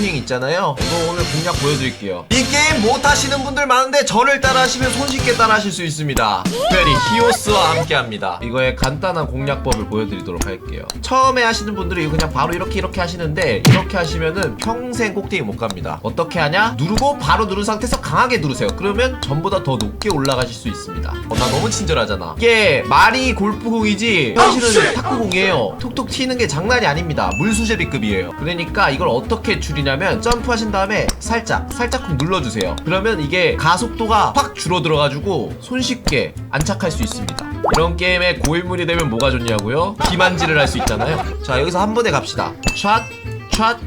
점핑 있잖아요. 이거 오늘 공략 보여드릴게요. 이 게임 못 하시는 분들 많은데 저를 따라하시면 손쉽게 따라하실 수 있습니다. 특별히 히오스와 함께합니다. 이거의 간단한 공략법을 보여드리도록 할게요. 처음에 하시는 분들이 그냥 바로 이렇게 이렇게 하시는데 이렇게 하시면은 평생 꼭대기 못 갑니다. 어떻게 하냐? 누르고 바로 누른 상태에서 강하게 누르세요. 그러면 전보다 더 높게 올라가실 수 있습니다. 어, 나 너무 친절하잖아. 이게 말이 골프공이지 현실은 탁구공이에요. 톡톡 튀는 게 장난이 아닙니다. 물수제비급이에요. 그러니까 이걸 어떻게 줄이냐 면 점프하신 다음에 살짝 살짝 쿵 눌러주세요. 그러면 이게 가속도가 확 줄어들어가지고 손쉽게 안착할 수 있습니다. 이런 게임에 고인물이 되면 뭐가 좋냐고요? 기만질을 할수 있잖아요. 자 여기서 한 번에 갑시다. 샷, 샷,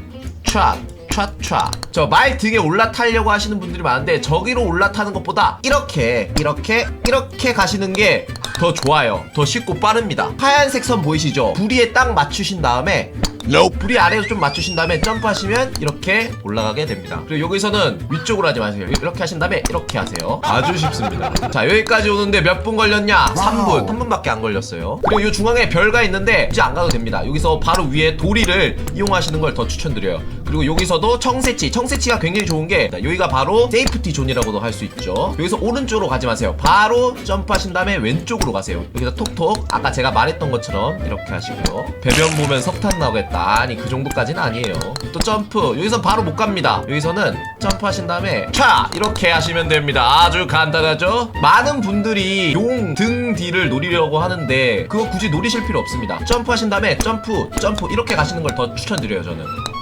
샷. 촤촤 저말 등에 올라타려고 하시는 분들이 많은데 저기로 올라타는 것보다 이렇게 이렇게 이렇게 가시는 게 더 좋아요 더 쉽고 빠릅니다 하얀색 선 보이시죠 부리에 딱 맞추신 다음에 부리 아래로 좀 맞추신 다음에 점프하시면 이렇게 올라가게 됩니다. 그리고 여기서는 위쪽으로 하지 마세요. 이렇게 하신 다음에 이렇게 하세요. 아주 쉽습니다. 자 여기까지 오는데 몇 분 걸렸냐? 3분. 3분밖에 안 걸렸어요. 그리고 이 중앙에 별가 있는데 이제 안 가도 됩니다. 여기서 바로 위에 도리를 이용하시는 걸 더 추천드려요 그리고 여기서도 청새치. 청새치가 굉장히 좋은 게 여기가 바로 세이프티 존이라고도 할 수 있죠. 여기서 오른쪽으로 가지 마세요. 바로 점프하신 다음에 왼쪽으로 가세요. 여기서 톡톡 아까 제가 말했던 것처럼 이렇게 하시고요. 배변 보면 석탄 나오겠다. 아니 그 정도까지는 아니에요. 또 점프. 여기서 바로 못 갑니다. 여기서는 점프하신 다음에 촤 이렇게 하시면 됩니다. 아주 간단하죠? 많은 분들이 용 등 뒤를 노리려고 하는데 그거 굳이 노리실 필요 없습니다. 점프하신 다음에 점프 점프 이렇게 가시는 걸 더 추천드려요 저는. 예.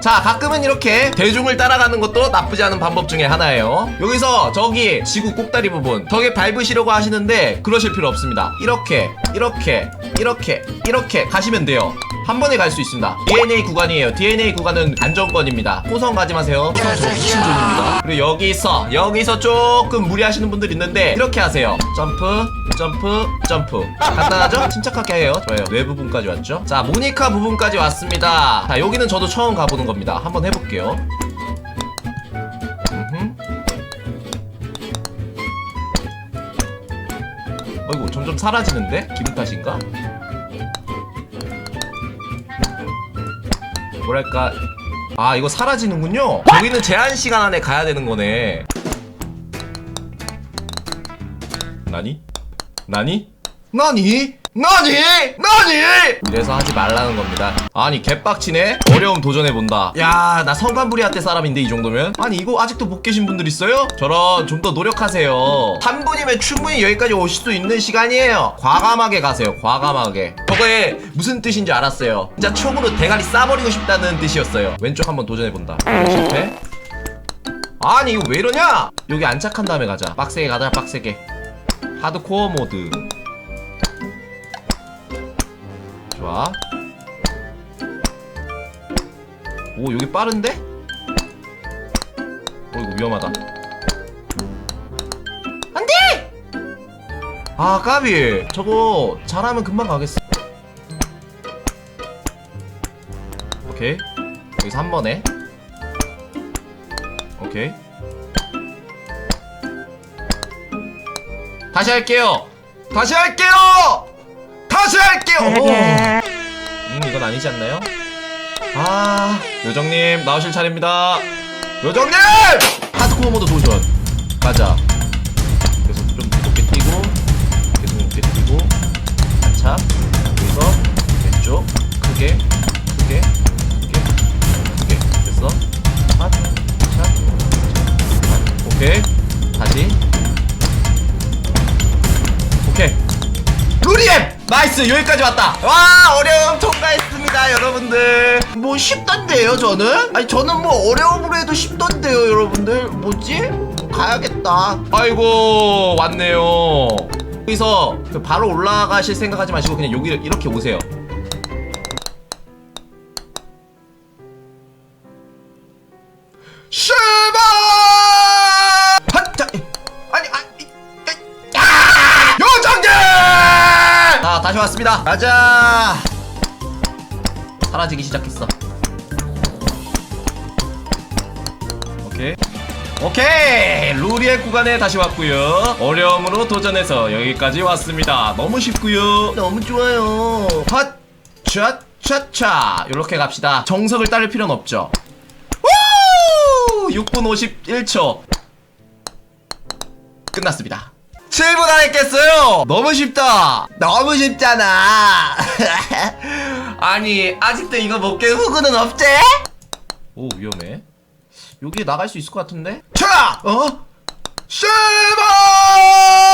자 가끔은 이렇게 대중을 따라가는 것도 나쁘지 않은 방법 중에 하나예요. 여기서 저기 지구 꼭다리 부분 저게 밟으시려고 하시는데 그러실 필요 없습니다. 이렇게 이렇게 이렇게 이렇게 가시면 돼요. 한 번에 갈 수 있습니다. DNA 구간이에요. DNA 구간은 안정권입니다. 호성 가지 마세요. 호성 저 미친 존입니다 그리고 여기서 여기서 조금 무리하시는 분들 있는데 이렇게 하세요. 점프 점프 점프. 간단하죠? 침착하게 해요. 좋아요. 뇌 부분까지 왔죠? 자 모니카 부분까지 왔습니다. 자 여기는 저도 처음 가보는 겁니다 한번 해볼게요. 어이구 점점 사라지는데? 기분 탓인가? 뭐랄까 아 이거 사라지는군요 여기는 제한 시간 안에 가야 되는 거네 나니? 나니? 나니? 나니? 나니? 이래서 하지 말라는 겁니다 아니 개빡치네? 어려움 도전해본다 야 나 성관부리아떼 사람인데 이 정도면? 아니 이거 아직도 못 계신 분들 있어요? 저런 좀 더 노력하세요 한 분이면 충분히 여기까지 오실 수 있는 시간이에요 과감하게 가세요 과감하게 저거에 무슨 뜻인지 알았어요 진짜 총으로 대가리 싸버리고 싶다는 뜻이었어요 왼쪽 한번 도전해본다 실패 아니 이거 왜 이러냐? 여기 안착한 다음에 가자 빡세게 가자 빡세게 하드코어 모드 좋아. 오 여기 빠른데? 어 이거 위험하다. 안돼! 아 까비! 저거 잘하면 금방 가겠어. 오케이. 여기서 한 번에. 오케이. 다시 할게요. 다시 할게요 다시 할게요. 오. 음 이건 아니지 않나요? 아 요정님 나오실 차례입니다. 요정님! 하드코어 모드 도전 가자. 그래서 좀 높게 뛰고 계속 높게 뛰고 한참 여기서 왼쪽 크게 크게 크게 크게. 됐어. 샷샷 오케이. 다시. 오케이. 루리엠 나이스 여기까지 왔다. 와 어려움 통과했습니다 여러분들. 뭐 쉽던데요 저는? 아니 저는 뭐 어려움으로 해도 쉽던데요 여러분들. 뭐지? 가야겠다. 아이고 왔네요. 여기서 그 바로 올라가실 생각하지 마시고 그냥 여기 이렇게 오세요 다시 왔습니다. 가자. 사라지기 시작했어. 오케이. 오케이! 루리의 구간에 다시 왔고요 어려움으로 도전해서 여기까지 왔습니다. 너무 쉽고요 너무 좋아요. 핫! 샷! 차차 이렇게 갑시다 정석을 따를 필요는 없죠 우! 6분 51초 끝났습니다 7분 안 했겠어요 너무 쉽다 너무 쉽잖아 아니 아직도 이거 못 깬 후구는 없지? 오 위험해 여기에 나갈 수 있을 것 같은데 차! 어? 쉐바!